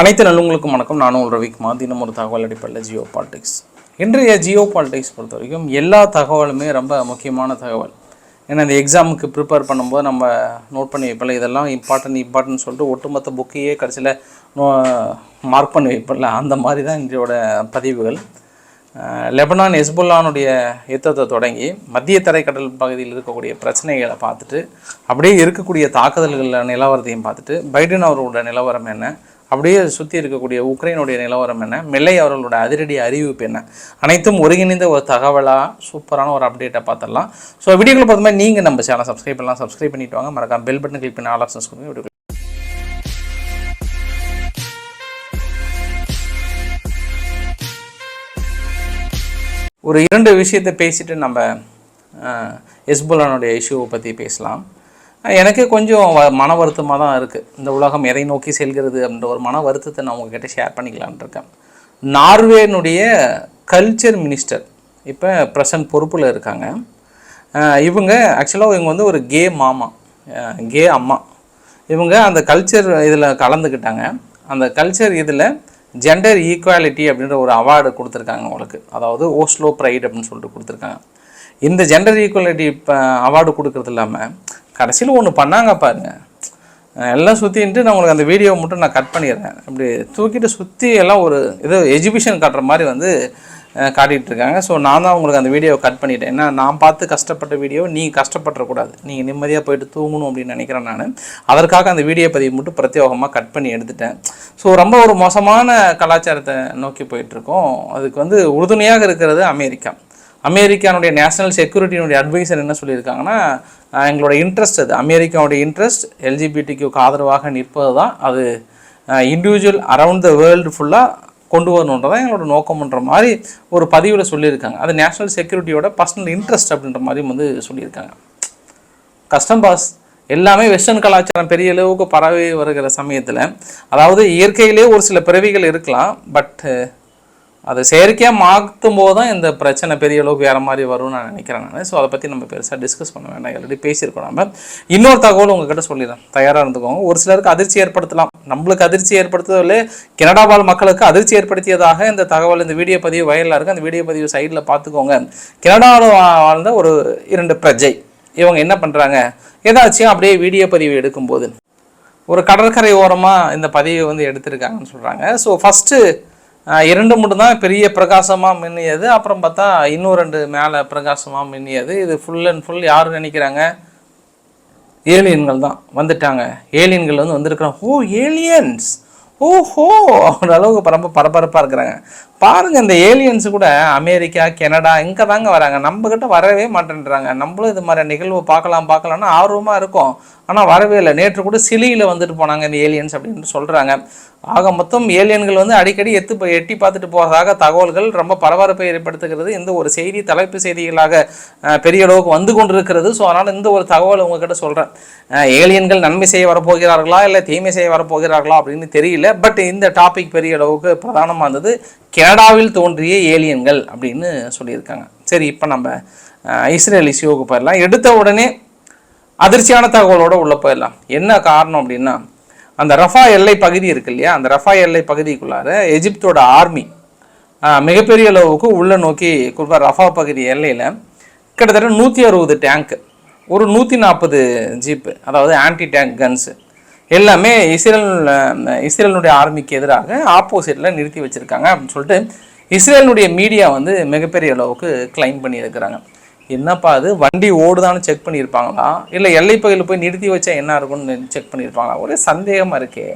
அனைத்து நல்லுங்களுக்கும் வணக்கம். நானும் உங்கள் ரவிக்குமார். தினம் ஒரு தகவல் அடிப்படையில் ஜியோ பாலிடிக்ஸ். இன்றைய ஜியோ பாலிடிக்ஸ் பொறுத்த வரைக்கும் எல்லா தகவலுமே ரொம்ப முக்கியமான தகவல். ஏன்னா இந்த எக்ஸாமுக்கு ப்ரிப்பேர் பண்ணும்போது நம்ம நோட் பண்ணி வைப்பல இதெல்லாம் இம்பார்ட்டன்ட் இம்பார்ட்டன்ட் சொல்லிட்டு ஒட்டுமொத்த புக்கையே கடைசியில் நோ மார்க் பண்ணி வைப்பல அந்த மாதிரி தான் இன்றையோட பதிவுகள். லெபனான் ஹெஸ்புல்லானுடைய யுத்தத்தை தொடங்கி மத்திய தரைக்கடல் பகுதியில் இருக்கக்கூடிய பிரச்சனைகளை பார்த்துட்டு அப்படியே இருக்கக்கூடிய தாக்குதல்களில் நிலவரத்தையும் பார்த்துட்டு பைடன் அவரோட நிலவரம் என்ன அப்படியே சுற்றி இருக்கக்கூடிய உக்ரைனுடைய நிலவரம் என்ன? மெல்லை அவர்களோட அதிரடி அறிவிப்பு என்ன? அனைத்தும் ஒருங்கிணைந்த ஒரு தகவலாக சூப்பரான ஒரு அப்டேட்டை பார்த்துடலாம். ஸோ வீடியோக்குள்ள பார்த்த நீங்கள் நம்ம சேனல் சப்ஸ்கிரைப் பண்ணலாம். சப்ஸ்கிரைப் பண்ணிட்டு வாங்க. மறக்காம பெல் பட்டன் கிளிக் பண்ணி ஆல் ஆப்ஷன்ஸ் கொடுங்க. வீடியோ ஒரு இரண்டு விஷயத்தை பேசிட்டு நம்ம எஸ்புல்லானுடைய இஷ்யூவை பற்றி பேசலாம். எனக்கு கொஞ்சம் வ- மன வருத்தமாக தான் இருக்குது இந்த உலகம் எதை நோக்கி செல்கிறது அப்படின்ற ஒரு மன வருத்தத்தை நான் உங்ககிட்ட ஷேர் பண்ணிக்கலான் இருக்கேன். நார்வேனுடைய கல்ச்சர் மினிஸ்டர் இப்போ ப்ரெசன்ட் பொறுப்பில் இருக்காங்க. இவங்க ஆக்சுவலாக இவங்க வந்து ஒரு கே மாமா கே அம்மா. இவங்க அந்த கல்ச்சர் இதில் கலந்துக்கிட்டாங்க. அந்த கல்ச்சர் இதில் ஜெண்டர் ஈக்குவாலிட்டி அப்படின்ற ஒரு அவார்டு கொடுத்துருக்காங்க அவங்களுக்கு. அதாவது ஓஸ்லோ ப்ரைட் அப்படின்னு சொல்லிட்டு கொடுத்துருக்காங்க. இந்த ஜெண்டர் ஈக்குவாலிட்டி இப்போ அவார்டு கொடுக்கறது இல்லாமல் கடைசியில் ஒன்று பண்ணாங்க பாருங்க. எல்லாம் சுற்றின்ட்டு நான் உங்களுக்கு அந்த வீடியோவை மட்டும் நான் கட் பண்ணிடுறேன். அப்படி தூக்கிட்டு சுற்றி எல்லாம் ஒரு ஏதோ எஜிபிஷன் காட்டுற மாதிரி வந்து அஹ் இருக்காங்க. ஸோ நான் தான் உங்களுக்கு அந்த வீடியோவை கட் பண்ணிட்டேன். ஏன்னா நான் பார்த்து கஷ்டப்பட்ட வீடியோ நீங்கள் கஷ்டப்பட்டுறக்கூடாது நீங்கள் நிம்மதியாக போயிட்டு தூங்கணும் அப்படின்னு நினைக்கிறேன் நான். அதற்காக அந்த வீடியோ பதிவு மட்டும் பிரத்யேகமாக கட் பண்ணி எடுத்துட்டேன். ஸோ ரொம்ப ஒரு மோசமான கலாச்சாரத்தை நோக்கி போயிட்டுருக்கோம் அதுக்கு வந்து உறுதுணையாக இருக்கிறது அமெரிக்கா. அமெரிக்கானுடைய நேஷனல் செக்யூரிட்டியினுடைய அட்வைசர் என்ன சொல்லியிருக்காங்கன்னா எங்களோட இன்ட்ரெஸ்ட் அது. அமெரிக்காவுடைய இன்ட்ரெஸ்ட் எல்ஜிபிடிக்கு ஆதரவாக நிற்பது தான் அது இண்டிவிஜுவல் அரவுண்ட் த வேர்ல்டு ஃபுல்லாக கொண்டு வரணுன்றதான் எங்களோட நோக்கம்ன்ற மாதிரி ஒரு பதிவில் சொல்லியிருக்காங்க. அது நேஷனல் செக்யூரிட்டியோட பர்சனல் இன்ட்ரெஸ்ட் அப்படின்ற மாதிரி வந்து சொல்லியிருக்காங்க. கஷ்டம் பாஸ் எல்லாமே வெஸ்டர்ன் கலாச்சாரம் பெரிய அளவுக்கு பரவி வருகிற சமயத்தில் அதாவது இயற்கையிலே ஒரு சில பிறவிகள் இருக்கலாம் பட் அதை செயற்கையாக மாற்றும் போது தான் இந்த பிரச்சனை பெரிய அளவுக்கு வேறு மாதிரி வரும்னு நான் நினைக்கிறேன் நான். ஸோ அதை பற்றி நம்ம பெருசாக டிஸ்கஸ் பண்ண வேண்டாம். ஆல்ரெடி பேசியிருக்கோம் நம்ம இன்னொரு தகவல் உங்ககிட்ட சொல்லிடுறேன். தயாராக இருந்துக்கோங்க. ஒரு சிலருக்கு அதிர்ச்சி ஏற்படுத்தலாம். நம்மளுக்கு அதிர்ச்சி ஏற்படுத்துவதில் கனடா வாழ் மக்களுக்கு அதிர்ச்சி ஏற்படுத்தியதாக இந்த தகவல் இந்த வீடியோ பதிவு வயலில் இருக்குது அந்த வீடியோ பதிவு சைடில் பார்த்துக்கோங்க. கனடாவில் வாழ்ந்த ஒரு இரண்டு பிரஜை. இவங்க என்ன பண்ணுறாங்க ஏதாச்சும் அப்படியே வீடியோ பதிவு எடுக்கும்போது. ஒரு கடற்கரை ஓரமாக இந்த பதிவை வந்து எடுத்திருக்காங்கன்னு சொல்கிறாங்க ஸோ ஃபஸ்ட்டு இரண்டு மட்டும் தான் பெரிய பிரகாசமாக மின்னியது. அப்புறம் பார்த்தா இன்னும் ரெண்டு மேலே பிரகாசமாக மின்னியது. இது ஃபுல் அண்ட் ஃபுல் யார் நினைக்கிறாங்க? ஏலியன்கள் தான் வந்துட்டாங்க. ஏலியன்கள் வந்து வந்திருக்கிறாங்க ஓ ஏலியன்ஸ்! ஓஹோ! அந்த அளவுக்கு ரொம்ப பரபரப்பாக இருக்கிறாங்க. பாருங்க இந்த ஏலியன்ஸ் கூட அமெரிக்கா கெனடா இங்கே தாங்க வராங்க. நம்மக்கிட்ட வரவே மாட்டேன்றாங்க. நம்மளும் இது மாதிரி நிகழ்வு பார்க்கலாம் பார்க்கலாம்னு ஆர்வமாக இருக்கும். ஆனால் வரவே இல்லை. நேற்று கூட சிலியில் வந்துட்டு போனாங்க இந்த ஏலியன்ஸ் அப்படின்னு சொல்கிறாங்க ஆக மொத்தம் ஏலியன்கள் வந்து அடிக்கடி எத்து போய் எட்டி பார்த்துட்டு போகிறதாக தகவல்கள் ரொம்ப பரபரப்பை ஏற்படுத்துகிறது. இந்த ஒரு செய்தி தலைப்பு செய்திகளாக பெரிய அளவுக்கு வந்து கொண்டிருக்கிறது. ஸோ அதனால் இந்த ஒரு தகவல் உங்ககிட்ட சொல்கிறேன் ஏலியன்கள் நன்மை செய்ய வரப்போகிறார்களா? இல்லை தீமை செய்ய வரப்போகிறார்களா? அப்படின்னு தெரியல. பட் இந்த டாபிக் பெரிய அளவுக்கு பிரதானமாக இருந்தது. கனடாவில் தோன்றிய ஏலியன்கள் அப்படின்னு சொல்லியிருக்காங்க. சரி இப்போ நம்ம இஸ்ரேல் இஷ்யூவுக்கு போயிடலாம். எடுத்த உடனே அதிர்ச்சியான தகவலோடு உள்ள போயிடலாம். என்ன காரணம் அப்படின்னா அந்த ரஃபா எல்லை பகுதி இருக்கு இல்லையா? அந்த ரஃபா எல்லை பகுதிக்குள்ளார எஜிப்தோட ஆர்மி மிகப்பெரிய அளவுக்கு உள்ளே நோக்கி குறிப்பாக ரஃபா பகுதி எல்லையில் கிட்டத்தட்ட நூற்றி அறுபது டேங்க் ஒரு நூற்றி நாற்பது ஜீப்பு அதாவது ஆன்டி டேங்க் கன்ஸு எல்லாமே இஸ்ரேல் அஹ், இஸ்ரேலினுடைய ஆர்மிக்கு எதிராக ஆப்போசிட்டில் நிறுத்தி வச்சுருக்காங்க அப்படின்னு சொல்லிட்டு இஸ்ரேலினுடைய மீடியா வந்து மிகப்பெரிய அளவுக்கு கிளைம் பண்ணியிருக்கிறாங்க. என்னப்பா அது? வண்டி ஓடுதான்னு செக் பண்ணியிருப்பாங்களா? இல்லை எல்லைப்பகுதியில் போய் நிறுத்தி வச்சா என்ன இருக்கும்னு செக் பண்ணியிருப்பாங்களா? ஒரே சந்தேகமாக இருக்கே.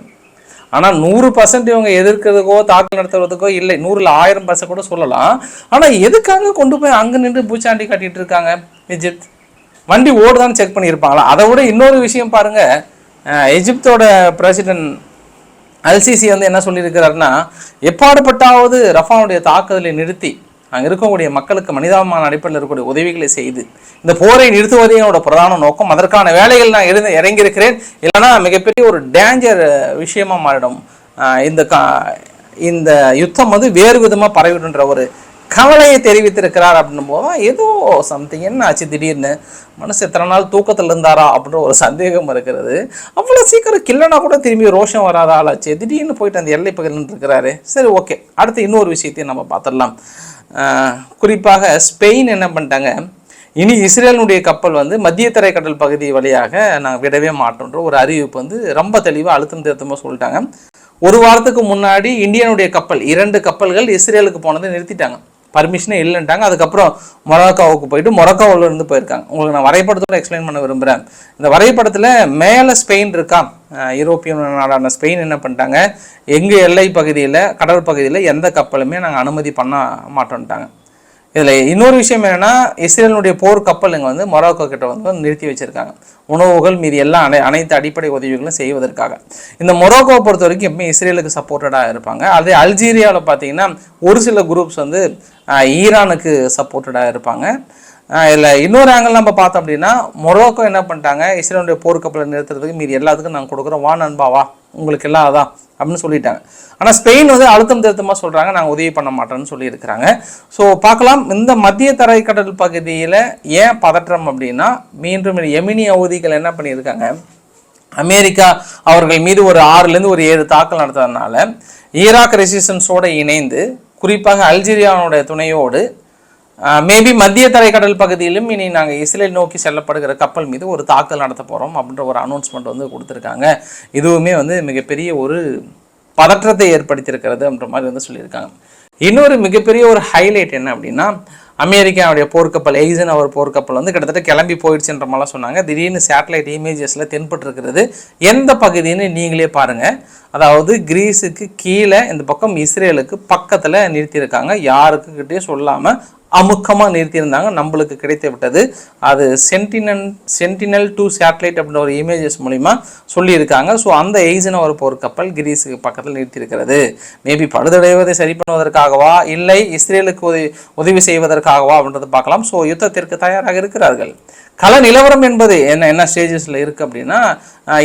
ஆனால் நூறு பர்சன்ட் இவங்க எதிர்க்கிறதுக்கோ தாக்கல் நடத்துறதுக்கோ இல்லை. நூறில் ஆயிரம் பர்சன்ட் கூட சொல்லலாம். ஆனால் எதுக்காக கொண்டு போய் அங்கே நின்று பூச்சாண்டி கட்டிட்டு இருக்காங்க எஜிப்த் வண்டி ஓடுதான்னு செக் பண்ணியிருப்பாங்களா? அதை விட இன்னொரு விஷயம் பாருங்க. எஜிப்தோட பிரசிடென்ட் அல்சிசி வந்து என்ன சொல்லியிருக்கிறாருன்னா எப்பாடுபட்டாவது ரஃபானுடைய தாக்குதலை நிறுத்தி அங்கே இருக்கக்கூடிய மக்களுக்கு மனிதாபிமான அடிப்படையில் இருக்கக்கூடிய உதவிகளை செய்து இந்த போரை நிறுத்துவதே என்னோட பிரதான நோக்கம். அதற்கான வேலைகள் நான் இருந்து இறங்கியிருக்கிறேன். இல்லைன்னா மிகப்பெரிய ஒரு டேஞ்சர் விஷயமா மாறிடும். இந்த கா இந்த யுத்தம் வந்து வேறு விதமாக பரவிடுன்ற ஒரு கவலையை தெரிவித்திருக்கிறார் அப்படின்னும் போது ஏதோ சம்திங் என்ன ஆச்சு திடீர்னு? மனசு எத்தனை நாள் தூக்கத்தில் இருந்தாரா அப்படின்ற ஒரு சந்தேகம் இருக்கிறது. அவ்வளோ சீக்கிரம் கில்லனா கூட திரும்பி ரோஷம் வராத ஆளாச்சு. திடீர்னு போயிட்டு அந்த எல்லை பகுதியில் இருக்கிறாரு சரி ஓகே அடுத்து இன்னொரு விஷயத்தையும் நம்ம பார்த்துடலாம். குறிப்பாக ஸ்பெயின் என்ன பண்ணிட்டாங்க? இனி இஸ்ரேலினுடைய கப்பல் வந்து மத்திய தரைக்கடல் பகுதி வழியாக நாங்கள் விடவே மாட்டோன்ற ஒரு அறிவிப்பு வந்து ரொம்ப தெளிவாக அழுத்தம் திருத்தமாக சொல்லிட்டாங்க. ஒரு வாரத்துக்கு முன்னாடி இந்தியனுடைய கப்பல் இரண்டு கப்பல்கள் இஸ்ரேலுக்கு போனதை நிறுத்திட்டாங்க. பர்மிஷனே இல்லைன்ட்டாங்க. அதுக்கப்புறம் மொராக்காவுக்கு போயிட்டு மொராக்காவில் இருந்து போயிருக்காங்க. உங்களுக்கு நான் வரைபடத்தோட எக்ஸ்பிளைன் பண்ண விரும்புகிறேன் இந்த வரைபடத்தில் மேலே ஸ்பெயின் இருக்கா? யூரோப்பியன் நாடான ஸ்பெயின் என்ன பண்ணிட்டாங்க? எங்கள் எல்லை பகுதியில் கடல் பகுதியில் எந்த கப்பலுமே நாங்கள் அனுமதி பண்ண மாட்டோன்ட்டாங்க. இதில் இன்னொரு விஷயம் என்னென்னா இஸ்ரேலினுடைய போர் கப்பலுங்க வந்து மொராக்கோ கிட்ட வந்து நிறுத்தி வச்சுருக்காங்க. உணவுகள் மீதி எல்லாம் அனை அனைத்து அடிப்படை உதவிகளும் செய்வதற்காக. இந்த மொராக்கோவை பொறுத்த வரைக்கும் எப்பவுமே இஸ்ரேலுக்கு சப்போர்ட்டடாக இருப்பாங்க. அதே அல்ஜீரியாவில் பார்த்தீங்கன்னா ஒரு சில குரூப்ஸ் வந்து ஈரானுக்கு சப்போர்ட்டடாக இருப்பாங்க. இதில் இன்னொரு ஆங்கிள் நம்ம பார்த்தோம் அப்படின்னா மொரோக்கோ என்ன பண்ணிட்டாங்க? இஸ்ரேலுடைய போர்க்கப்பலை நிறுத்துறதுக்கு மீதி எல்லாத்துக்கும் நாங்கள் கொடுக்குறோம். வா நண்பா வா. உங்களுக்கு எல்லாம் அதான் அப்படின்னு சொல்லிட்டாங்க. ஆனால் ஸ்பெயின் வந்து அழுத்தம் திருத்தமாக சொல்கிறாங்க நாங்கள் உதவி பண்ண மாட்டோம்னு சொல்லியிருக்கிறாங்க. ஸோ பார்க்கலாம். இந்த மத்திய தரைக்கடல் பகுதியில் ஏன் பதற்றம் அப்படின்னா மீண்டும் எமினி அவதிகள் என்ன பண்ணியிருக்காங்க? அமெரிக்கா அவர்கள் மீது ஒரு ஆறுலேருந்து ஒரு ஏழு தாக்கல் நடத்துறதுனால ஈராக் ரெசிஸ்டன்ஸோடு இணைந்து குறிப்பாக அல்ஜீரியாவுடைய துணையோடு மேபி மத்திய தரைக்கடல் பகுதியிலும் இனி நாங்கள் இஸ்ரேல் நோக்கி செல்லப்படுகிற கப்பல் மீது ஒரு தாக்கல் நடத்த போகிறோம் அப்படின்ற ஒரு அனௌன்ஸ்மெண்ட் வந்து கொடுத்துருக்காங்க. இதுவுமே வந்து மிகப்பெரிய ஒரு பதற்றத்தை ஏற்படுத்தியிருக்கிறது அப்படின்ற மாதிரி வந்து சொல்லியிருக்காங்க. இன்னொரு மிகப்பெரிய ஒரு ஹைலைட் என்ன அப்படின்னா அமெரிக்காவுடைய போர்க்கப்பல் எய்சன் அவர் போர்க்கப்பல் வந்து கிட்டத்தட்ட கிளம்பி போயிடுச்சுன்ற மாதிரிலாம் சொன்னாங்க. திடீர்னு சேட்டலைட் இமேஜஸில் தென்பட்டுருக்கிறது. எந்த பகுதின்னு நீங்களே பாருங்கள் அதாவது கிரீஸுக்கு கீழே இந்த பக்கம் இஸ்ரேலுக்கு பக்கத்தில் நிறுத்தியிருக்காங்க. யாருக்குக்கிட்டே சொல்லாமல் அமுக்கமாக நிறுத்தியிருந்தாங்க. நம்மளுக்கு கிடைத்து விட்டது. அது சென்டினல் சென்டினல் டூ சேட்டலைட் அப்படின்ற ஒரு இமேஜஸ் மூலிமா சொல்லியிருக்காங்க. ஸோ அந்த எய்சன் ஒரு போர்க்கப்பல் கிரீஸுக்கு பக்கத்தில் நிறுத்தியிருக்கிறது. மேபி பழுதடைவதை சரி பண்ணுவதற்காகவா? இல்லை இஸ்ரேலுக்கு உதவி உதவி செய்வதற்காகவா அப்படின்றத பார்க்கலாம். ஸோ யுத்தத்திற்கு தயாராக இருக்கிறார்கள். கள நிலவரம் என்பது என்ன என்ன ஸ்டேஜஸில் இருக்குது அப்படின்னா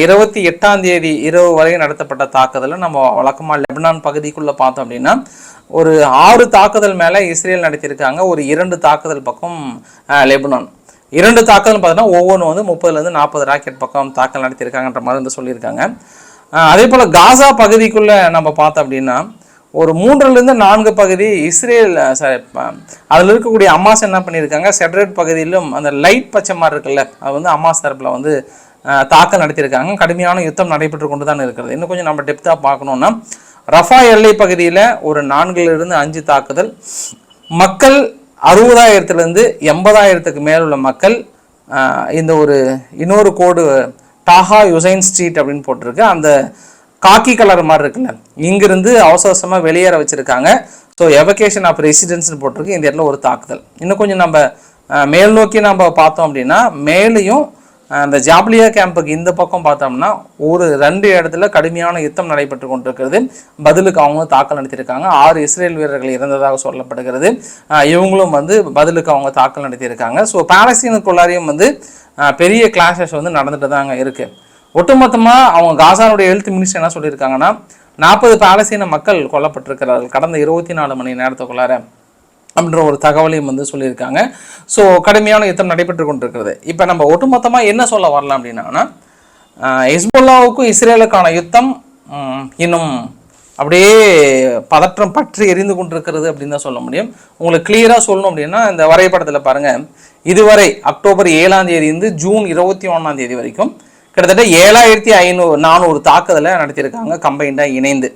இருபத்தி எட்டாம் தேதி இரவு வரை நடத்தப்பட்ட தாக்குதலில் நம்ம வழக்கமாக லெபனான் பகுதிக்குள்ளே பார்த்தோம் அப்படின்னா ஒரு ஆறு தாக்குதல் மேலே இஸ்ரேல் நடத்தியிருக்காங்க. ஒரு இரண்டு தாக்குதல் பக்கம் லெபனான். இரண்டு தாக்குதல் பார்த்தீங்கன்னா ஒவ்வொன்றும் வந்து முப்பதுலேருந்து நாற்பது ராக்கெட் பக்கம் தாக்கல் நடத்தியிருக்காங்கன்ற மாதிரி வந்து சொல்லியிருக்காங்க. அதே போல் காசா பகுதிக்குள்ளே நம்ம பார்த்தோம் அப்படின்னா ஒரு மூன்றுலேருந்து நான்கு பகுதி இஸ்ரேல் சாரி அதில் இருக்கக்கூடிய அம்மாஸ் என்ன பண்ணியிருக்காங்க? செட்ரேட் பகுதியிலும் அந்த லைட் பச்சை மாதிரி இருக்குல்ல அது வந்து அம்மாஸ் தரப்பில் வந்து தாக்கல் நடத்தியிருக்காங்க. கடுமையான யுத்தம் நடைபெற்று கொண்டு தான் இருக்கிறது. இன்னும் கொஞ்சம் நம்ம டெப்த்தாக பார்க்கணுன்னா ரஃபா எல்லை பகுதியில் ஒரு நான்கிலிருந்து அஞ்சு தாக்குதல். மக்கள் அறுபதாயிரத்துலேருந்து எண்பதாயிரத்துக்கு மேல் உள்ள மக்கள் இந்த ஒரு இன்னொரு கோடு டாஹா யுசைன் ஸ்ட்ரீட் அப்படின்னு போட்டிருக்கு. அந்த காக்கி கலர் மாதிரி இருக்குல்ல இங்கிருந்து அவசர அவசரமாக வெளியேற வச்சுருக்காங்க. ஸோ எவகேஷன் ஆஃப் ரெசிடென்ஸ்னு போட்டிருக்கு. இந்த இடத்துல ஒரு தாக்குதல். இன்னும் கொஞ்சம் நம்ம மேல் நோக்கி நம்ம பார்த்தோம் அப்படின்னா மேலேயும் அந்த ஜாப்லியா கேம்புக்கு இந்த பக்கம் பார்த்தோம்னா ஒரு ரெண்டு இடத்துல கடுமையான யுத்தம் நடைபெற்று கொண்டிருக்கிறது. பதிலுக்கு அவங்களும் தாக்கல் நடத்தியிருக்காங்க. ஆறு இஸ்ரேல் வீரர்கள் இறந்ததாக சொல்லப்படுகிறது. இவங்களும் வந்து பதிலுக்கு அவங்க தாக்கல் நடத்தியிருக்காங்க. ஸோ பாலஸ்தீனுக்குள்ளாரையும் வந்து பெரிய கிளாஷஸ் வந்து நடந்துட்டு தாங்க இருக்குது ஒட்டுமொத்தமாக அவங்க காசானுடைய ஹெல்த் மினிஸ்டர் என்ன சொல்லியிருக்காங்கன்னா நாற்பது பாலஸ்தீன மக்கள் கொல்லப்பட்டிருக்கிறார்கள். கடந்த இருபத்தி நாலு மணி நேரத்துக்குள்ளார. அப்படின்ற ஒரு தகவலையும் வந்து சொல்லியிருக்காங்க. ஸோ கடுமையான யுத்தம் நடைபெற்று கொண்டிருக்கிறது. இப்போ நம்ம ஒட்டுமொத்தமாக என்ன சொல்ல வரலாம் அப்படின்னா ஹிஸ்புல்லாவுக்கும் இஸ்ரேலுக்கான யுத்தம் இன்னும் அப்படியே பதற்றம் பற்றி எரிந்து கொண்டிருக்கிறது அப்படின்னு தான் சொல்ல முடியும். உங்களுக்கு கிளியராக சொல்லணும் அப்படின்னா இந்த வரைபடத்தில் பாருங்கள் இதுவரை அக்டோபர் ஏழாம் தேதியிலிருந்து ஜூன் இருபத்தி ஒன்றாம் தேதி வரைக்கும் கிட்டத்தட்ட ஏழாயிரத்தி ஐநூறு நானூறு தாக்குதலை நடத்தியிருக்காங்க கம்பைண்டாக இணைந்து.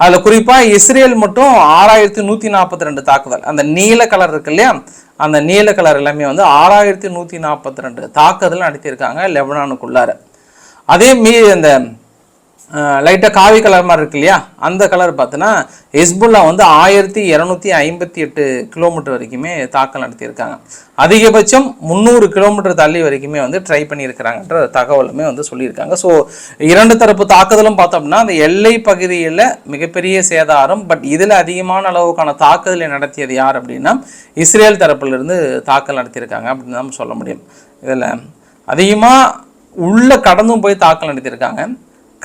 அதில் குறிப்பாக இஸ்ரேல் மட்டும் ஆறாயிரத்தி நூற்றி நாற்பத்தி ரெண்டு தாக்குதல். அந்த நீல கலர் இருக்கு இல்லையா? அந்த நீல கலர் எல்லாமே வந்து ஆறாயிரத்தி நூற்றி நாற்பத்தி ரெண்டு தாக்குதல் நடத்தியிருக்காங்க லெபனானுக்குள்ளார. அதே மீ இந்த லைட்டாக காவி கலர் மாதிரி இருக்கு இல்லையா? அந்த கலர் பார்த்தோன்னா ஹெஸ்புல்லா வந்து ஆயிரத்தி இரநூத்தி ஐம்பத்தி எட்டு கிலோமீட்டர் வரைக்குமே தாக்கல் நடத்தியிருக்காங்க. அதிகபட்சம் முந்நூறு கிலோமீட்டர் தள்ளி வரைக்குமே வந்து ட்ரை பண்ணியிருக்கிறாங்கன்ற தகவலுமே வந்து சொல்லியிருக்காங்க. ஸோ இரண்டு தரப்பு தாக்குதலும் பார்த்தோம்னா அந்த எல்லை பகுதியில் மிகப்பெரிய சேதாரம் பட் இதில் அதிகமான அளவுக்கான தாக்குதலை நடத்தியது யார் அப்படின்னா இஸ்ரேல் தரப்புலேருந்து தாக்கல் நடத்தியிருக்காங்க அப்படின்னு தான் சொல்ல முடியும். இதில் அதிகமாக உள்ளே கடந்தும் போய் தாக்கல் நடத்தியிருக்காங்க.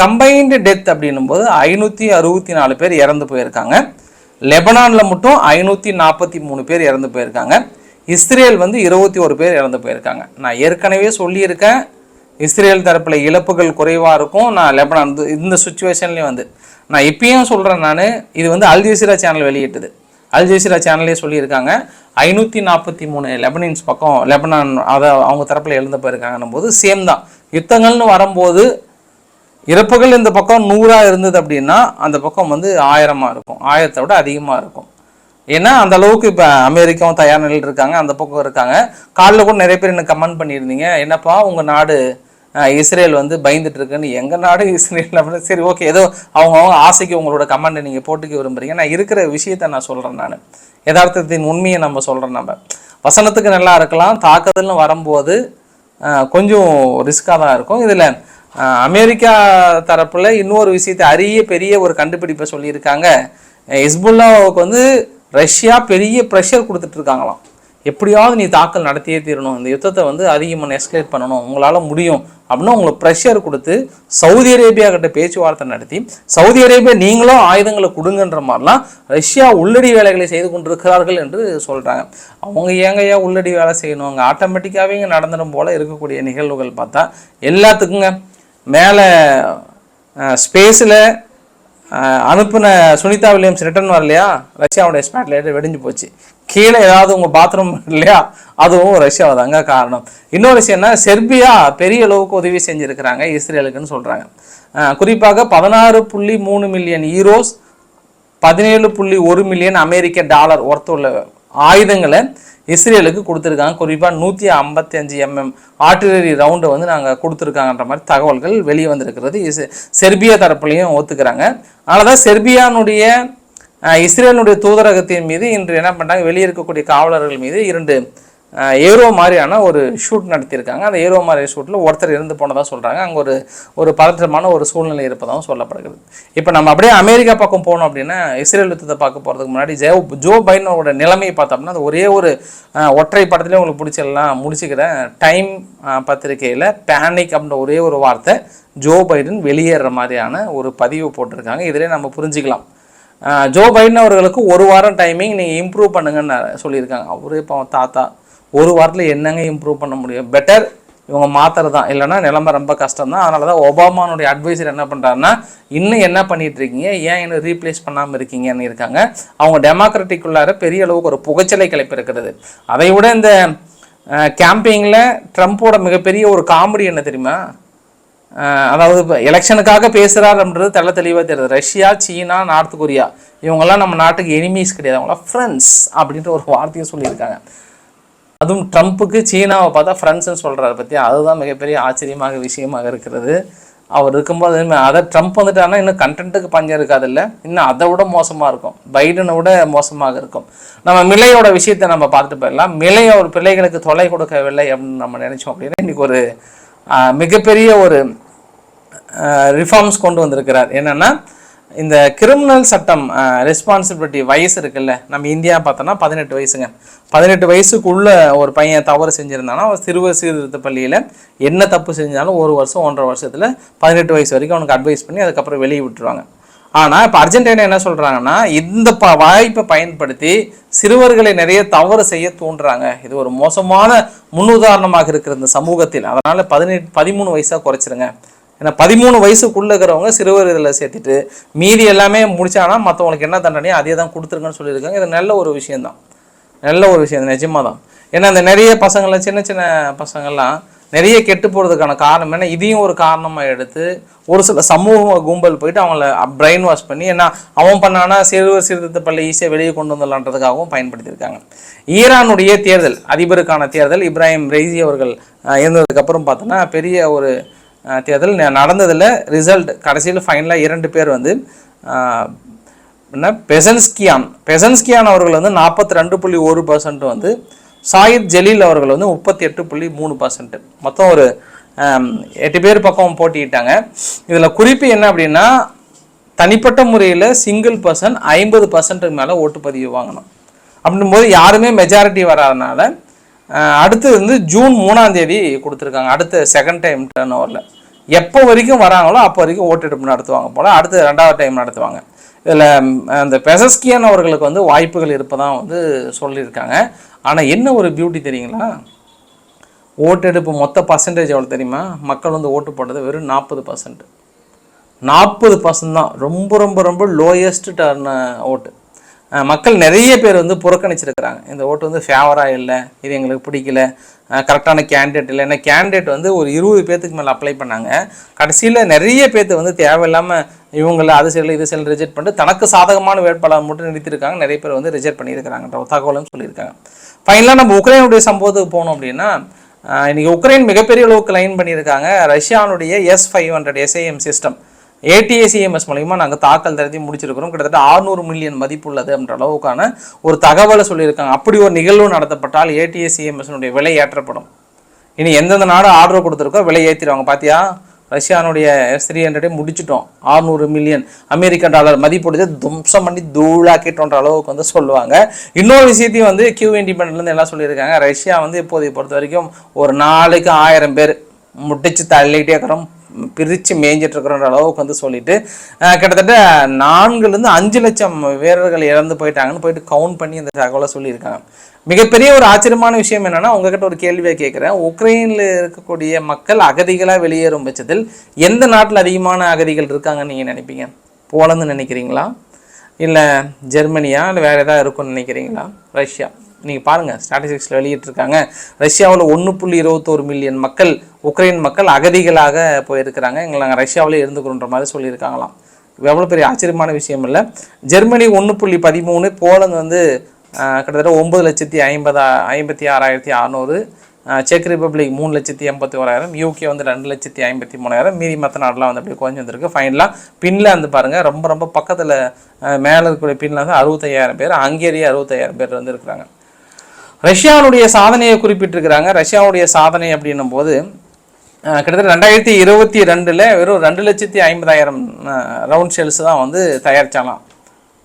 கம்பைன்டு டெத் அப்படின்னும் போது ஐநூற்றி அறுபத்தி நாலு பேர் இறந்து போயிருக்காங்க. லெபனானில் மட்டும் ஐநூற்றி நாற்பத்தி மூணு பேர் இறந்து போயிருக்காங்க. இஸ்ரேல் வந்து இருபத்தி ஒரு பேர் இறந்து போயிருக்காங்க. நான் ஏற்கனவே சொல்லியிருக்கேன். இஸ்ரேல் தரப்பில் இழப்புகள் குறைவாக இருக்கும். நான் லெபனான் இந்த- சுச்சுவேஷன்லேயும் வந்து நான் இப்பயும் சொல்கிறேன் நான். இது வந்து அல்ஜசீரா சேனல் வெளியிட்டது. அல்ஜசீரா சேனல்லே சொல்லியிருக்காங்க. ஐநூற்றி நாற்பத்தி மூணு லெபனின்ஸ் பக்கம் லெபனான் அதை அவங்க தரப்பில் எழுந்து போயிருக்காங்கன்னும் போது சேம் தான். யுத்தங்கள்னு வரும்போது இறப்புகள் இந்த பக்கம் நூறாக இருந்தது அப்படின்னா அந்த பக்கம் வந்து ஆயிரமாக இருக்கும். ஆயிரத்தை விட அதிகமாக இருக்கும். ஏன்னா அந்த அளவுக்கு இப்போ அமெரிக்காவும் தயார் நிலையில் இருக்காங்க அந்த பக்கம் இருக்காங்க. காலில் கூட நிறைய பேர் என்ன கமெண்ட் பண்ணியிருந்தீங்க என்னப்பா உங்கள் நாடு இஸ்ரேல் வந்து பயந்துட்டு இருக்குன்னு? எங்கள் நாடு இஸ்ரேல்? அப்படின்னு. சரி ஓகே. ஏதோ அவங்கவுங்க ஆசைக்கு உங்களோட கமெண்டை நீங்கள் போட்டுக்க விரும்புறீங்க. நான் இருக்கிற விஷயத்தை நான் சொல்கிறேன் நான். யதார்த்தத்தின் உண்மையை நம்ம சொல்கிறேன் நம்ம. வசனத்துக்கு நல்லா இருக்கலாம் தாக்குதல்னு வரும்போது கொஞ்சம் ரிஸ்க்காக தான் இருக்கும். இதில் அமெரிக்கா தரப்பில் இன்னொரு விஷயத்தை அரிய பெரிய ஒரு கண்டுபிடிப்பை சொல்லியிருக்காங்க. ஹிஸ்புல்லாவுக்கு வந்து ரஷ்யா பெரிய ப்ரெஷர் கொடுத்துட்ருக்காங்களாம் எப்படியாவது நீ தாக்கல் நடத்தியே தீரணும். இந்த யுத்தத்தை வந்து அதிகமாக எஸ்கலேட் பண்ணணும். உங்களால் முடியும் அப்படின்னு உங்களுக்கு ப்ரெஷர் கொடுத்து சவுதி அரேபியா கிட்ட பேச்சுவார்த்தை நடத்தி சவுதி அரேபியா நீங்களும் ஆயுதங்களை கொடுங்கன்ற மாதிரிலாம் ரஷ்யா உள்ளடி வேலைகளை செய்து கொண்டிருக்கிறார்கள் என்று சொல்கிறாங்க அவங்க ஏங்கய்யா உள்ளடி வேலை செய்யணும்? அங்கே ஆட்டோமேட்டிக்காகவே இங்கே நடந்துடும் போல் இருக்கக்கூடிய நிகழ்வுகள் பார்த்தா எல்லாத்துக்குங்க. மேலே ஸ்பேஸில் அனுப்பின சுனிதா வில்லியம்ஸ் ரிட்டர்ன் வரலையா? ரஷ்யாவுடைய ஸ்பேட்லைட் வெடிஞ்சு போச்சு. கீழே ஏதாவது உங்கள் பாத்ரூம் இல்லையா? அதுவும் ரஷ்யாவை தாங்க காரணம். இன்னொரு விஷயம்னா செர்பியா பெரிய அளவுக்கு உதவி செஞ்சுருக்கிறாங்க இஸ்ரேலுக்குன்னு சொல்கிறாங்க குறிப்பாக பதினாறு புள்ளி மூணு மில்லியன் ஈரோஸ் பதினேழு புள்ளி ஒரு மில்லியன் அமெரிக்க டாலர் ஒர்த்துள்ள ஆயுதங்களை இஸ்ரேலுக்கு கொடுத்துருக்காங்க. குறிப்பாக நூற்றி ஐம்பத்தி அஞ்சு எம்எம் ஆர்டிலரி ரவுண்டை வந்து நாங்கள் கொடுத்துருக்காங்கன்ற மாதிரி தகவல்கள் வெளியே வந்திருக்கிறது. இஸ் செர்பியா தரப்புலையும் ஒத்துக்கிறாங்க. அதனால தான் செர்பியானுடைய இஸ்ரேலுடைய தூதரகத்தின் மீது இன்று என்ன பண்ணுறாங்க வெளியே இருக்கக்கூடிய காவலர்கள் மீது இரண்டு ஏரோ மாதிரியான ஒரு ஷூட் நடத்தியிருக்காங்க. அந்த ஏரோ மாதிரி ஷூட்டில் ஒருத்தர் இறந்து போனதாக சொல்கிறாங்க அங்கே ஒரு ஒரு பதற்றமான ஒரு சூழ்நிலை இருப்பதாகவும் சொல்லப்படுகிறது. இப்போ நம்ம அப்படியே அமெரிக்கா பக்கம் போனோம் அப்படின்னா இஸ்ரேல் யுத்தத்தை பார்க்க போகிறதுக்கு முன்னாடி ஜோ ஜோ பைடனோட நிலைமையை பார்த்தோம்னா அது ஒரே ஒரு ஒற்றை படத்துலேயே உங்களுக்கு பிடிச்சிடலாம் முடிச்சுக்கிறேன். டைம் பத்திரிகையில் பேனிக் அப்படின்ற ஒரே ஒரு வார்த்தை ஜோ பைடன் வெளியேற மாதிரியான ஒரு பதிவு போட்டிருக்காங்க. இதிலே நம்ம புரிஞ்சுக்கலாம். ஜோ பைடன் அவர்களுக்கு ஒரு வாரம் டைமிங் நீங்கள் இம்ப்ரூவ் பண்ணுங்கன்னு சொல்லியிருக்காங்க. அவரே இப்போ தாத்தா ஒரு வாரத்தில் என்னங்க இம்ப்ரூவ் பண்ண முடியும்? பெட்டர் இவங்க மாத்துறது தான் இல்லைன்னா நிலைமை ரொம்ப கஷ்டம் தான் அதனால தான் ஒபாமானுடைய அட்வைசர் என்ன பண்ணுறாருன்னா இன்னும் என்ன பண்ணிட்டு இருக்கீங்க? ஏன் என்ன ரீப்ளேஸ் பண்ணாமல் இருக்கீங்கன்னு இருக்காங்க. அவங்க டெமோக்ராட்டிக்குள்ளார பெரிய அளவுக்கு ஒரு புகைச்சலை கிளப்பி இருக்கிறது. அதை விட இந்த கேம்பெயினில் ட்ரம்ப்போட மிகப்பெரிய ஒரு காமெடி என்ன தெரியுமா? அதாவது இப்போ எலெக்ஷனுக்காக பேசுகிறாருன்றது தெள்ள தெளிவாக தெரியுது. Russia China North Korea. இவங்கெல்லாம் நம்ம நாட்டுக்கு எனிமீஸ் கிடையாது. அவங்களாம் ஃப்ரெண்ட்ஸ் அப்படின்ற ஒரு வார்த்தையை சொல்லியிருக்காங்க. அதுவும் ட்ரம்ப்புக்கு சீனாவை பார்த்தா ஃப்ரெண்ட்ஸ்னு சொல்கிறாரு பற்றி அதுதான் மிகப்பெரிய ஆச்சரியமாக விஷயமாக இருக்கிறது. அவர் இருக்கும்போது அதை ட்ரம்ப் வந்துட்டாருன்னா இன்னும் கண்டென்ட்டுக்கு பஞ்சம் இருக்காது இல்லை இன்னும் அதை விட மோசமாக இருக்கும். பைடனை விட மோசமாக இருக்கும். நம்ம மிலையோட விஷயத்தை நம்ம பார்த்துட்டு போயிடலாம். மிலை அவர் பிள்ளைகளுக்கு தொலை கொடுக்கவில்லை அப்படின்னு நம்ம நினைச்சோம் அப்படின்னா இன்றைக்கி ஒரு மிகப்பெரிய ஒரு ரிஃபார்ம்ஸ் கொண்டு வந்திருக்கிறார். என்னென்னா இந்த கிரிமினல் சட்டம் ரெஸ்பான்சிபிலிட்டி வயசு இருக்குல்ல நம்ம இந்தியா பார்த்தோன்னா பதினெட்டு வயசுங்க. பதினெட்டு வயசுக்குள்ள ஒரு பையன் தவறு செஞ்சுருந்தானா அவன் சிறுவர் சீர்திருத்த பள்ளியில் என்ன தப்பு செஞ்சாலும் ஒரு வருஷம் ஒன்றரை வருஷத்தில் பதினெட்டு வயசு வரைக்கும் அவனுக்கு அட்வைஸ் பண்ணி அதுக்கப்புறம் வெளியே விட்டுருவாங்க. ஆனால் இப்போ அர்ஜென்டினா என்ன சொல்கிறாங்கன்னா இந்த ப வாய்ப்பை பயன்படுத்தி சிறுவர்களை நிறைய தவறு செய்ய தூண்டுறாங்க. இது ஒரு மோசமான முன்னுதாரணமாக இருக்கிற இந்த சமூகத்தில். அதனால் பதினெட்டு பதிமூணு வயசாக குறைச்சிருங்க. ஏன்னா பதிமூணு வயசுக்குள்ளே இருக்கிறவங்க சிறுவர் இதில் சேர்த்துட்டு மீதி எல்லாமே முடிச்சாங்கன்னா மற்றவங்களுக்கு என்ன தண்டனையோ அதே தான் கொடுத்துருக்கன்னு சொல்லியிருக்காங்க. இது நல்ல ஒரு விஷயந்தான் நல்ல ஒரு விஷயம் நிஜமாக தான் ஏன்னா அந்த நிறைய பசங்கள்லாம் சின்ன சின்ன பசங்கள்லாம் நிறைய கெட்டு போகிறதுக்கான காரணம் என்ன? இதையும் ஒரு காரணமாக எடுத்து ஒரு சில சமூக கும்பல் போயிட்டு அவங்கள பிரெயின் வாஷ் பண்ணி ஏன்னா அவன் பண்ணானா சிறுவர் சீர்திருத்த பள்ளி ஈஸியாக வெளியே கொண்டு வந்துடலான்றதுக்காகவும் பயன்படுத்தியிருக்காங்க. ஈரானுடைய தேர்தல் அதிபருக்கான தேர்தல் இப்ராஹிம் ரெய்சி அவர்கள் இறந்ததுக்கப்புறம் இருந்ததுக்கப்புறம் பார்த்தோன்னா பெரிய ஒரு தேர்தல் நடந்ததில் ரிசல்ட் கடைசியில் ஃபைனலாக இரண்டு பேர் வந்து என்ன பெசன்ஸ்கியான் பெசன்ஸ்கியான் அவர்கள் வந்து நாற்பத்தி ரெண்டு புள்ளி ஒரு பர்சன்ட் வந்து சாயித் ஜலீல் அவர்கள் வந்து முப்பத்தி எட்டு புள்ளி மூணு பர்சன்ட் மொத்தம் ஒரு எட்டு பேர் பக்கம் போட்டிட்டாங்க இதில் குறிப்பு என்ன அப்படின்னா தனிப்பட்ட முறையில் சிங்கிள் பர்சன் ஐம்பது பர்சன்ட்டுக்கு மேலே ஓட்டுப்பதிவு வாங்கணும். போது யாருமே மெஜாரிட்டி வராதனால அடுத்து வந்து ஜூன் மூணாம் தேதி கொடுத்துருக்காங்க. அடுத்த செகண்ட் டைம் டர்ன் ஓவரில் எப்போ வரைக்கும் வராங்களோ அப்போ வரைக்கும் ஓட்டெடுப்பு நடத்துவாங்க போல். அடுத்து ரெண்டாவது டைம் நடத்துவாங்க. இதில் அந்த பெசஸ்கியன் அவர்களுக்கு வந்து வாய்ப்புகள் இருப்பதான் வந்து சொல்லியிருக்காங்க. ஆனால் என்ன ஒரு பியூட்டி தெரியுங்களா? ஓட்டெடுப்பு மொத்த பர்சன்டேஜ் எவ்வளோ தெரியுமா? மக்கள் வந்து ஓட்டு போட்டது வெறும் நாற்பது பர்சன்ட் நாற்பது பர்சன்ட் தான். ரொம்ப ரொம்ப ரொம்ப லோயஸ்ட் டர்ன் ஓட்டு மக்கள் நிறைய பேர் வந்து புறக்கணிச்சிருக்கிறாங்க. இந்த ஓட்டு வந்து ஃபேவராக இல்லை இது எங்களுக்கு பிடிக்கல கரெக்டான கேண்டிடேட் இல்லை. ஏன்னா கேண்டிடேட் வந்து ஒரு இருபது பேர்த்துக்கு மேலே அப்ளை பண்ணாங்க. கடைசியில் நிறைய பேர்த்து வந்து தேவையில்லாமல் இவங்கள அது சைடில் இது சைடில் ரிஜெக்ட் பண்ணிட்டு தனக்கு சாதகமான வேட்பாளர் மட்டும் நிறுத்திருக்காங்க. நிறைய பேர் வந்து ரிஜெக்ட் பண்ணியிருக்கிறாங்கன்ற தகவலும் சொல்லியிருக்காங்க. ஃபைனலாக நம்ம உக்ரைனுடைய சம்பவத்துக்கு போனோம் அப்படின்னா இன்றைக்கி உக்ரைன் மிகப்பெரிய அளவுக்கு லைன் பண்ணியிருக்காங்க. ரஷ்யானுடைய S five hundred SIM system ஏடிஎஸ்இஎம்எஸ் மூலயமா நாங்கள் தாக்கல் தரத்தி முடிச்சிருக்கிறோம். கிட்டத்தட்ட 600 மில்லியன் மதிப்புள்ளது அப்படின்ற அளவுக்கான ஒரு தகவலை சொல்லியிருக்காங்க. அப்படி ஒரு நிகழ்வு நடத்தப்பட்டால் ஏடிஎஸ்இஎம்எஸ்னுடைய விலை ஏற்றப்படும். இனி எந்தெந்த நாடு ஆர்டர் கொடுத்துருக்கோ விலை ஏற்றிடுவாங்க பார்த்தியா ரஷ்யானுடைய எஸ் த்ரீ ஹண்ட்ரடே முடிச்சிட்டோம். 600 மில்லியன். அமெரிக்க டாலர் மதிப்புடையது தும்சம் பண்ணி தூளாக்கிட்டோன்ற அளவுக்கு வந்து சொல்லுவாங்க. இன்னொரு விஷயத்தையும் வந்து கியூ இண்டிபெண்ட்லேருந்து எல்லாம் சொல்லியிருக்காங்க. ரஷ்யா வந்து இப்போதைய பொறுத்த வரைக்கும் ஒரு நாளைக்கு ஆயிரம் பேர் முடிச்சு தள்ளிட்டே இருக்கிறோம். பிரித்து மேய்ஞ்சிட்ருக்குறோன்ற அளவுக்கு வந்து சொல்லிட்டு கிட்டத்தட்ட நான்குலேருந்து அஞ்சு லட்சம் வீரர்கள் இறந்து போயிட்டாங்கன்னு போயிட்டு கவுண்ட் பண்ணி அந்த தகவலை சொல்லியிருக்காங்க. மிகப்பெரிய ஒரு ஆச்சரியமான விஷயம் என்னென்னா உங்ககிட்ட ஒரு கேள்வியை கேட்குறேன். உக்ரைனில் இருக்கக்கூடிய மக்கள் அகதிகளாக வெளியேறும் பட்சத்தில் எந்த நாட்டில் அதிகமான அகதிகள் இருக்காங்கன்னு நீங்கள் நினைப்பீங்க? போலந்து நினைக்கிறீங்களா? இல்லை ஜெர்மனியா? இல்லை வேறு எதாவது இருக்கும்னு நினைக்கிறீங்களா? ரஷ்யா? நீங்கள் பாருங்கள் ஸ்டாட்டிஸ்டிக்ஸில் வெளியிட்டிருக்காங்க. ரஷ்யாவில் ஒன்று புள்ளி இருபத்தோரு மில்லியன் மக்கள் உக்ரைன் மக்கள் அகதிகளாக போயிருக்கிறாங்க. எங்களை நாங்கள் ரஷ்யாவிலே இருந்துக்கிறோன்ற மாதிரி சொல்லியிருக்காங்களாம். எவ்வளோ பெரிய ஆச்சரியமான விஷயம் இல்லை. ஜெர்மனி ஒன்று புள்ளி பதிமூணு போலந்து வந்து கிட்டத்தட்ட ஒம்பது லட்சத்தி ஐம்பதா ஐம்பத்தி ஆறாயிரத்தி அறநூறு செக் ரிப்பப்ளிக் மூணு லட்சத்தி எண்பத்தி ஓராயிரம் யூகே வந்து ரெண்டு லட்சத்தி ஐம்பத்தி மூணாயிரம் மீதி மற்ற நாடெலாம் வந்து அப்படியே குறைஞ்சி வந்திருக்கு ஃபைனலாக பின்லாந்து பாருங்கள் ரொம்ப ரொம்ப பக்கத்தில் மேலே இருக்கக்கூடிய பின்லாந்து அறுபத்தையாயிரம் பேர் ஹங்கேரி அறுபத்தையாயிரம் பேர் வந்து இருக்கிறாங்க. ரஷ்யாவுடைய சாதனையை குறிப்பிட்டிருக்கிறாங்க. ரஷ்யாவுடைய சாதனை அப்படின்னும் போது கிட்டத்தட்ட ரெண்டாயிரத்தி இருபத்தி ரெண்டில் வெறும் ரெண்டு லட்சத்தி ஐம்பதாயிரம் ரவுண்ட் செல்ஸ் தான் வந்து தயாரிச்சாலாம்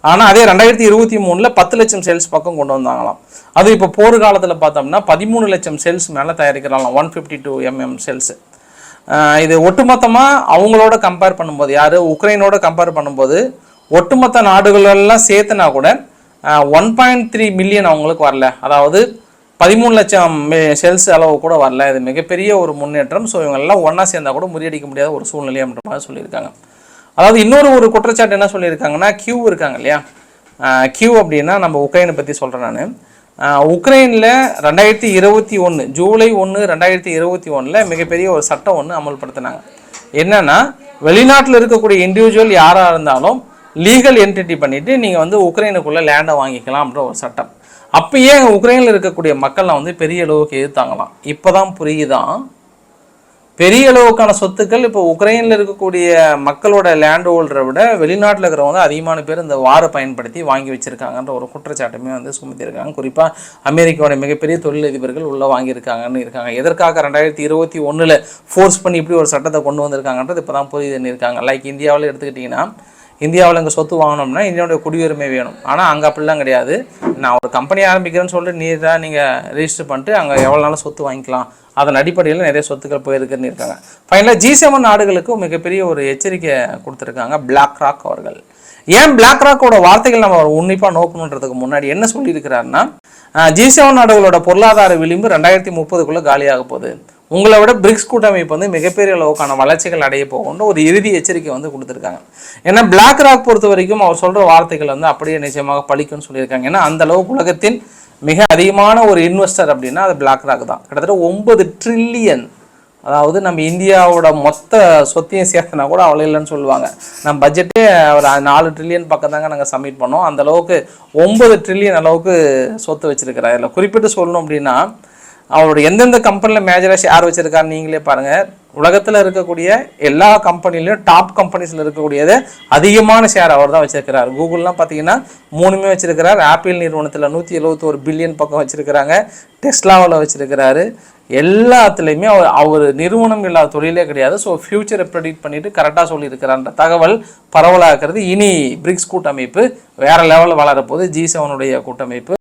ஆனால் அதே ரெண்டாயிரத்தி இருபத்தி மூணில் பத்து லட்சம் செல்ஸ் பக்கம் கொண்டு வந்தாங்களாம். அது இப்போ போர் காலத்தில் பார்த்தோம்னா பதிமூணு லட்சம் செல்ஸ் மேலே தயாரிக்கிறாங்களாம். One fifty two MM cells இது ஒட்டுமொத்தமாக அவங்களோட கம்பேர் பண்ணும்போது யார்? உக்ரைனோட கம்பேர் பண்ணும்போது ஒட்டுமொத்த நாடுகளெல்லாம் சேர்த்துனா கூட ஒன் பாயிண்ட் த்ரீ மில்லியன் அவங்களுக்கு வரல. அதாவது பதிமூணு லட்சம் செல்ஸ் அளவு கூட வரல. இது மிகப்பெரிய ஒரு முன்னேற்றம். ஸோ இவங்கெல்லாம் ஒன்றா சேர்ந்தா கூட முறியடிக்க முடியாத ஒரு சூழ்நிலை அப்படின்ற மாதிரி சொல்லியிருக்காங்க. அதாவது இன்னொரு ஒரு குற்றச்சாட்டு என்ன சொல்லியிருக்காங்கன்னா கியூ இருக்காங்க இல்லையா? கியூ அப்படின்னா நம்ம உக்ரைனை பற்றி சொல்கிறேன் நான். உக்ரைனில் ரெண்டாயிரத்தி இருபத்தி ஒன்று ஜூலை ஒன்று ரெண்டாயிரத்தி இருபத்தி ஒன்றில் மிகப்பெரிய ஒரு சட்டம் ஒன்று அமல்படுத்தினாங்க. என்னென்னா வெளிநாட்டில் இருக்கக்கூடிய இண்டிவிஜுவல் யாராக இருந்தாலும் லீகல் என்டிட்டி பண்ணிட்டு நீங்கள் வந்து உக்ரைனுக்குள்ளே லேண்டை வாங்கிக்கலாம்ன்ற ஒரு சட்டம். அப்பயே உக்ரைனில் இருக்கக்கூடிய மக்கள்லாம் வந்து பெரிய அளவுக்கு எதிர்த்தாங்களாம். இப்போ தான் புரியுதான் பெரிய அளவுக்கான சொத்துக்கள் இப்போ உக்ரைனில் இருக்கக்கூடிய மக்களோட லேண்ட் ஹோல்டரை விட வெளிநாட்டில் இருக்கிறவங்க வந்து அதிகமான பேர் இந்த வாரை பயன்படுத்தி வாங்கி வச்சுருக்காங்கன்ற ஒரு குற்றச்சாட்டுமே வந்து சுமத்தியிருக்காங்க. குறிப்பாக அமெரிக்காவோட மிகப்பெரிய தொழிலதிபர்கள் உள்ளே வாங்கியிருக்காங்கன்னு இருக்காங்க. எதற்காக ரெண்டாயிரத்தி இருபத்தி ஒன்றில் ஃபோர்ஸ் பண்ணி இப்படி ஒரு சட்டத்தை கொண்டு வந்திருக்காங்கன்றது இப்போ தான் புரியுதுன்னு இருக்காங்க. லைக் இந்தியாவில் எடுத்துக்கிட்டிங்கன்னா இந்தியாவில் இங்கே சொத்து வாங்கினோம்னா இந்தியாவுடைய குடியுரிமை வேணும். ஆனால் அங்கே அப்படிலாம் கிடையாது. நான் ஒரு கம்பெனி ஆரம்பிக்கிறேன்னு சொல்லிட்டு நீர் தான் நீங்கள் ரெஜிஸ்டர் பண்ணிட்டு அங்கே எவ்வளோ நாளும் சொத்து வாங்கிக்கலாம். அதன் அடிப்படையில் நிறைய சொத்துக்கள் போயிருக்குன்னு இருக்காங்க. ஃபைனலாக ஜி செவன் நாடுகளுக்கு மிகப்பெரிய ஒரு எச்சரிக்கை கொடுத்துருக்காங்க பிளாக் ராக் அவர்கள். ஏன் பிளாக் ராக்கோட வார்த்தைகள் நம்ம உன்னிப்பாக நோக்கணுன்றதுக்கு முன்னாடி என்ன சொல்லியிருக்கிறாருன்னா ஜி செவன் நாடுகளோட பொருளாதார விளிம்பு ரெண்டாயிரத்தி முப்பதுக்குள்ளே காலியாக போகுது. உங்களை விட பிரிக்ஸ் கூட்டமைப்பு வந்து மிகப்பெரிய அளவுக்கான வளர்ச்சிகள் அடைய போகும்னு ஒரு இறுதி எச்சரிக்கை வந்து கொடுத்துருக்காங்க. ஏன்னா பிளாக் ராக் பொறுத்த வரைக்கும் அவர் சொல்கிற வார்த்தைகள் வந்து அப்படியே நிச்சயமாக பழிக்கும்னு சொல்லியிருக்காங்க. ஏன்னா அந்த அளவுக்கு உலகத்தின் மிக அதிகமான ஒரு இன்வெஸ்டர் அப்படின்னா அது பிளாக் ராக் தான். கிட்டத்தட்ட ஒன்பது ட்ரில்லியன் அதாவது நம்ம இந்தியாவோட மொத்த சொத்தையும் சேர்த்துனா கூட அவ்வளோ இல்லைன்னு சொல்லுவாங்க. நம்ம பட்ஜெட்டே ஒரு நாலு ட்ரில்லியன் பக்கம் தாங்க நாங்கள் சப்மிட் பண்ணோம். அந்த அளவுக்கு ஒன்பது ட்ரில்லியன் அளவுக்கு சொத்து வச்சுருக்கிறார். இதில் குறிப்பிட்டு சொல்லணும் அப்படின்னா அவரோட எந்தெந்த கம்பெனியில் மேஜராக ஷேர் வச்சுருக்காரு நீங்களே பாருங்கள் உலகத்தில் இருக்கக்கூடிய எல்லா கம்பெனிலையும் டாப் கம்பெனிஸில் இருக்கக்கூடியது அதிகமான ஷேர் அவர் தான் வச்சிருக்கிறார். கூகுள்லாம் பார்த்தீங்கன்னா மூணுமே வச்சிருக்கிறார். ஆப்பிள் நிறுவனத்தில் நூற்றி எழுபத்தோரு பில்லியன் பக்கம் வச்சுருக்கிறாங்க. டெஸ்லாவில் வச்சுருக்கிறாரு. எல்லாத்துலேயுமே அவர் அவர் நிறுவனம் இல்லாத தொழிலே கிடையாது. ஸோ ஃப்யூச்சரை ப்ரெடிக்ட் பண்ணிட்டு கரெக்டாக சொல்லியிருக்கிறான்ற தகவல் பரவலாகிறது இனி பிரிக்ஸ் கூட்டமைப்பு வேறு லெவலில் வளரப்போகுது. ஜி செவனுடைய கூட்டமைப்பு.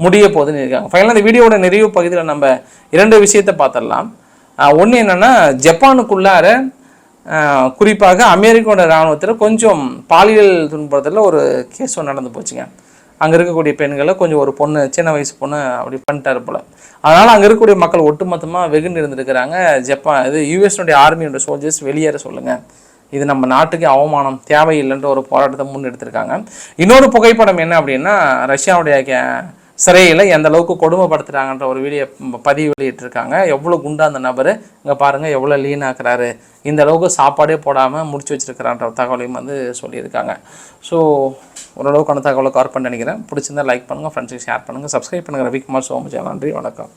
முடிய போகுதுன்னு இருக்காங்க. ஃபைனலாக இந்த வீடியோட நிறைவு பகுதியில் நம்ம இரண்டு விஷயத்தை பார்த்துடலாம். ஒன்று என்னென்னா ஜப்பானுக்குள்ளார குறிப்பாக அமெரிக்காவோட இராணுவத்தில் கொஞ்சம் பாலியல் துன்புறத்தில் ஒரு கேஸ் ஒன்று நடந்து போச்சுங்க. அங்கே இருக்கக்கூடிய பெண்களை கொஞ்சம் ஒரு பொண்ணு சின்ன வயசு பொண்ணு அப்படி பண்ணிட்டாரு போல். அதனால் அங்கே இருக்கக்கூடிய மக்கள் ஒட்டுமொத்தமாக வெகுண்டு இருந்திருக்கிறாங்க. ஜப்பான் இது யூஎஸ்னுடைய ஆர்மியோட சோல்ஜர்ஸ் வெளியேற சொல்லுங்கள் இது நம்ம நாட்டுக்கு அவமானம் தேவையில்லைன்ற ஒரு போராட்டத்தை முன்னெடுத்திருக்காங்க இன்னொரு புகைப்படம் என்ன அப்படின்னா ரஷ்யாவுடைய கே- சிறையில் எந்த அளவுக்கு கொடுமைப்படுத்துகிறாங்கன்ற ஒரு வீடியோ பதிவு வெளியிட்டிருக்காங்க. எவ்வளோ குண்டா அந்த நபர்? இங்கே பாருங்கள் எவ்வளோ லீன் ஆக்குறாரு. இந்த அளவுக்கு சாப்பாடே போடாமல் முடிச்சு வச்சுருக்கிறான்ற தகவலையும் வந்து சொல்லியிருக்காங்க. ஸோ ஓரளவுக்கான தகவலை கவர் பண்ண நினைக்கிறேன். பிடிச்சிருந்தா லைக் பண்ணுங்கள் ஃப்ரெண்ட்ஸுக்கு ஷேர் பண்ணுங்கள் சப்ஸ்கிரைப் பண்ணுங்கள் ரவிக்குமார் சோமஜா. நன்றி வணக்கம்.